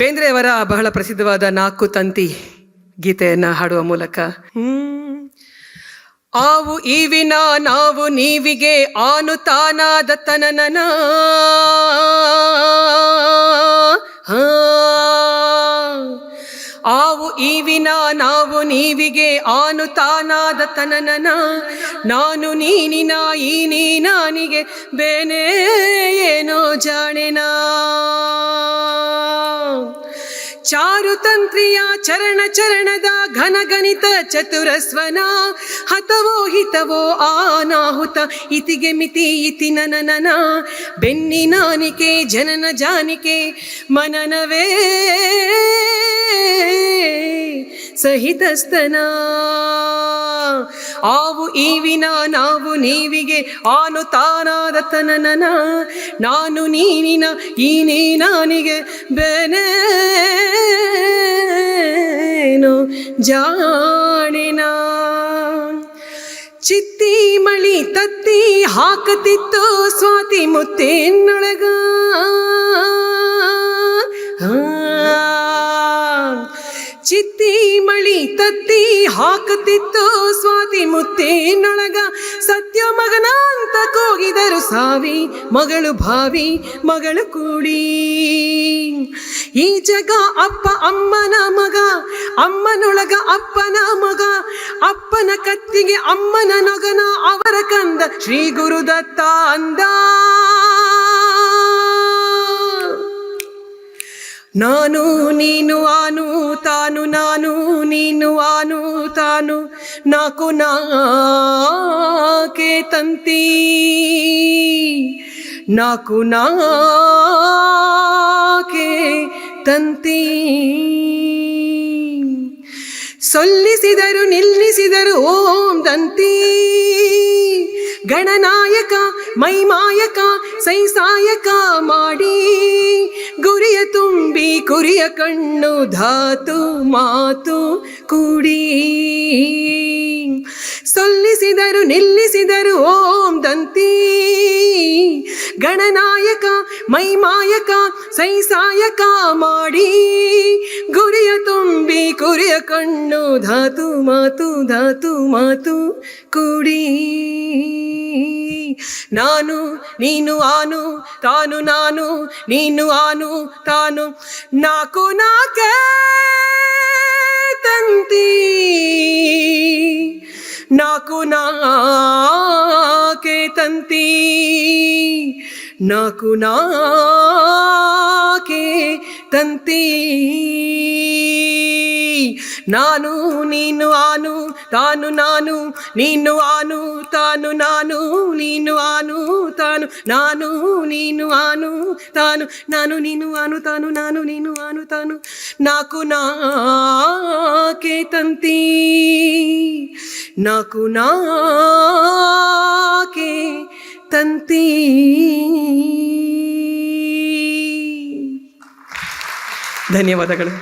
ಬೇಂದ್ರೆಯವರ ಬಹಳ ಪ್ರಸಿದ್ಧವಾದ ನಾಲ್ಕು ತಂತಿ ಗೀತೆಯನ್ನು ಹಾಡುವ ಮೂಲಕ. ಆವು ಈವಿನ ನಾವು ನೀವಿಗೆ ಆನು ತಾನಾದ ತನನನ. ಆವು ಈವಿನ ನಾವು ನೀವಿಗೆ ಆನು ತಾನಾದ ತನನನ ನಾನು ನೀನಿನ, ಈ ನೀ ನಾನಿಗೆ ಬೇನೆ ಏನೋ ಜಾಣೆನಾ ಚಾರುತಂತ್ರಿಯ ಚರಣ ಚರಣದ ಘನಗಣಿತ ಚತುರಸ್ವನ ಹತವೋ ಹಿತವೋ ಆನಾಹುತ ಇತಿಗೆ ಮಿತಿ ಇತಿ ನನ ಬೆನ್ನಿನಾನಿಕೆ ಜನನ ಜಾನಿಕೆ ಮನನವೇ ಸಹಿತಸ್ತನ ಆವು ಈವಿನ ನಾವು ನೀವಿಗೆ ಆನು ತಾನಾದ ತನನನ. ನಾನು ನೀನಿನ ಈ ನೀ ನಾನಿಗೆ ಬೆನೇನು ಜಾಣಿನ. ಚಿತ್ತಿ ಮಳಿ ತತ್ತಿ ಹಾಕತಿತ್ತು ಸ್ವಾತಿ ಮುತ್ತೇನೊಳಗ. ಚಿತ್ತಿ ಮಳಿ ತತ್ತಿ ಹಾಕತಿತ್ತು ಸ್ವಾತಿ ಮುತ್ತೇನೊಳಗ. ಸತ್ಯ ಮಗನ ಅಂತ ಕೂಗಿದರು ಸಾವಿ ಮಗಳು ಭಾವಿ ಮಗಳು ಕೂಡಿ. ಈ ಜಗ ಅಪ್ಪ ಅಮ್ಮನ ಮಗ, ಅಮ್ಮನೊಳಗ ಅಪ್ಪನ ಮಗ, ಅಪ್ಪನ ಕತ್ತಿಗೆ ಅಮ್ಮನ ನೊಗನ ಅವರ ಕಂದ ಶ್ರೀ ಗುರುದತ್ತ ಅಂದ. ನಾನು, ನೀನು, ಆನು, ತಾನು, ನಾನು, ನೀನು, ಆನು, ತಾನು, ನಾಕು, ನಾಕೆ ತಂತಿ. ನಾಕು, ನಾಕೆ ತಂತಿ. ಸೊಲ್ಲಿಸಿದರು, ನಿಲ್ಲಿಸಿದರು, ಓಂ ದಂತಿ ಗಣನಾಯಕ, ಮೈಮಾಯಕ, ಸೈಸಾಯಕ ಮಾಡಿ. ಗುರಿಯ ತುಂಬಿ, ಕುರಿಯ ಕಣ್ಣು, ಧಾತು, ಮಾತು ಕೂಡಿ. ಸೊಲ್ಲಿಸಿದರು, ನಿಲ್ಲಿಸಿದರು, ಓಂ ದಂತಿ ಗಣನಾಯಕ, ಮೈಮಾಯಕ, ಸೈಸಾಯಕ ಮಾಡಿ. ಗುರಿಯ ತುಂಬಿ ಕುರಿಯ ಕಣ್ಣು ಧಾತು ಮಾತು ಧಾತು ಮಾತು ಕುಡಿ. ನಾನು, ನೀನು, ಆನು, ತಾನು, ನಾನು, ನೀನು, ಆನು, ತಾನು, ನಾಕು, ನಾಕೆ ತಂತಿ. ನಾಕು, ನಾಕೆ ತಂತಿ ನಾಕು ನಾಕೆ ತಂತಿ ನಾನು ನೀನು ಆನು ತಾನು ನಾನು ನೀನು ಆನು ತಾನು ನಾನು ನೀನು ಆನು ತಾನು ನಾನು ನೀನು ಆನು ತಾನು ನಾನು ನೀನು ಆನು ತಾನು ನಾನು ನೀನು ಆನು ತಾನು ನಾಕು ನಾಕೆ ತಂತಿ ನಾಕು ನಾಕೆ ತಂತಿ ಧನ್ಯವಾದಗಳು